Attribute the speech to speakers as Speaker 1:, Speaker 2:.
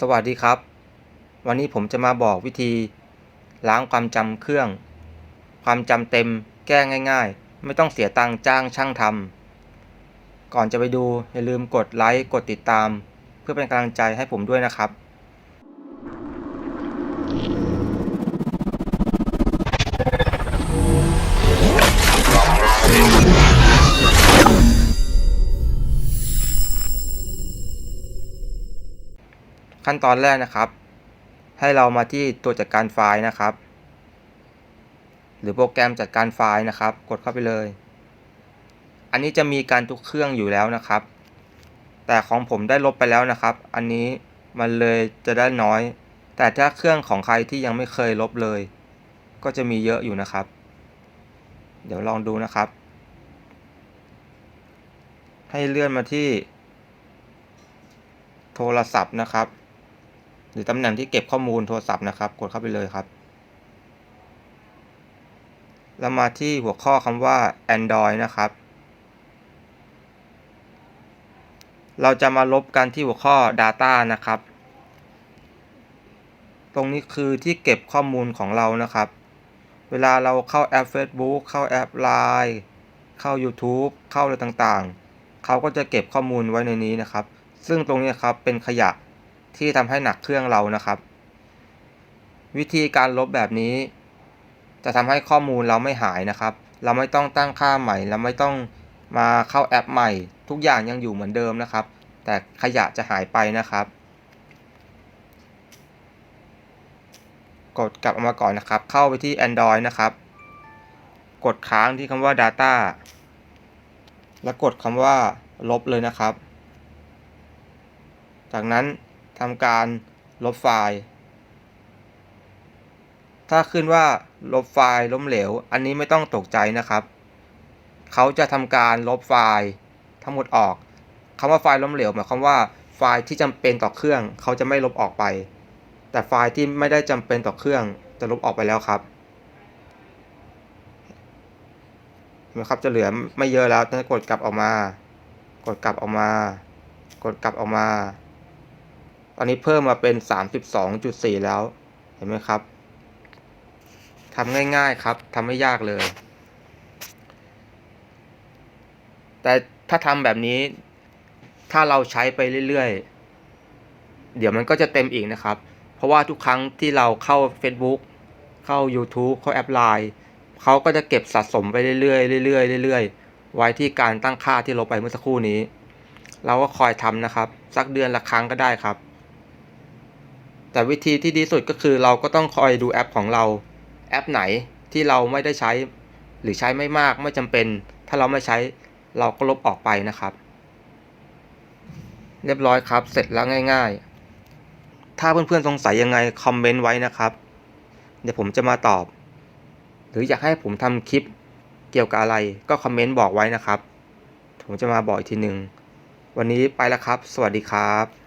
Speaker 1: สวัสดีครับ วันนี้ผมจะมาบอกวิธี ล้างความจำเครื่อง ความจำเต็มแก้ง่ายๆ ไม่ต้องเสียตังค์จ้างช่างทำก่อนจะไปดูอย่าลืมกดไลค์กดติดตาม เพื่อเป็นกำลังใจให้ผมด้วยนะครับ ขั้นตอนแรกนะครับ ให้เรามาที่ตัวจัดการไฟล์นะครับ หรือโปรแกรมจัดการไฟล์นะครับ กดเข้าไปเลย อันนี้จะมีการทุกเครื่องอยู่แล้วนะครับ แต่ของผมได้ลบไปแล้วนะครับ อันนี้มันเลยจะได้น้อย แต่ถ้าเครื่องของใครที่ยังไม่เคยลบเลย ก็จะมีเยอะอยู่นะครับ เดี๋ยวลองดูนะครับ ให้เลื่อนมาที่โทรศัพท์นะครับ หรือตำแหน่งที่เก็บข้อมูลโทรศัพท์นะครับ กดเข้าไปเลยครับแล้วมาที่หัวข้อคำว่า Android นะครับ เราจะมาลบกันที่หัวข้อ Data นะครับ ตรงนี้คือที่เก็บข้อมูลของเรานะครับ เวลาเราเข้าแอป Facebook เข้าแอป Line เข้า YouTube เข้าอะไรต่างๆ เขาก็จะเก็บข้อมูลไว้ในนี้นะครับ ซึ่งตรงนี้ครับเป็นขยะ ที่ทำให้หนักเครื่องเรานะครับ วิธีการลบแบบนี้ จะทำให้ข้อมูลเราไม่หายนะครับ เราไม่ต้องตั้งค่าใหม่ เราไม่ต้องมาเข้าแอปใหม่ ทุกอย่างยังอยู่เหมือนเดิมนะครับ แต่ขยะจะหายไปนะครับ กดกลับออกมาก่อนนะครับ เข้าไปที่ Android นะครับ กดค้างที่คำว่า Data แล้วกดคำว่าลบเลยนะครับ จากนั้น ทำการลบไฟล์ ถ้าขึ้นว่าลบไฟล์ล้มเหลว อันนี้ไม่ต้องตกใจนะครับ เขาจะทำการลบไฟล์ทั้งหมดออกคำว่าไฟล์ล้มเหลวหมายความว่าไฟล์ที่จำเป็นต่อเครื่อง เขาจะไม่ลบออกไป แต่ไฟล์ที่ไม่ได้จำเป็นต่อเครื่องจะลบออกไปแล้วครับเห็นไหมครับจะเหลือไม่เยอะแล้วถ้ากดกลับออกมา กดกลับออกมา กดกลับออกมา ตอนนี้เพิ่มมาเป็น 32.4 แล้ว เห็นไหมครับทำง่ายๆครับทำไม่ยากเลย แต่ถ้าทำแบบนี้ ถ้าเราใช้ไปเรื่อยๆ เดี๋ยวมันก็จะเต็มอีกนะครับ เพราะว่าทุกครั้งที่เราเข้า Facebook เข้า YouTube เข้าแอป Line เขาก็จะเก็บสะสมไปเรื่อยๆเรื่อยๆเรื่อยๆ ไว้ที่การตั้งค่าที่ลบไปเมื่อสักครู่นี้ เราก็คอยทำนะครับ สักเดือนละครั้งก็ได้ครับ แต่วิธีที่ดีสุดก็คือเราก็ต้องคอยดูแอปของเราแอปไหนที่เราไม่ได้ใช้ หรือใช้ไม่มากไม่จำเป็น ถ้าเราไม่ใช้เราก็ลบออกไปนะครับ เรียบร้อยครับ เสร็จแล้วง่าย ๆ ถ้าเพื่อนๆสงสัยยังไงคอมเมนต์ไว้นะครับ เดี๋ยวผมจะมาตอบ หรืออยากให้ผมทำคลิปเกี่ยวกับอะไรก็คอมเมนต์บอกไว้นะครับ ผมจะมาบอกอีกทีหนึ่งวันนี้ไปแล้วครับ สวัสดีครับ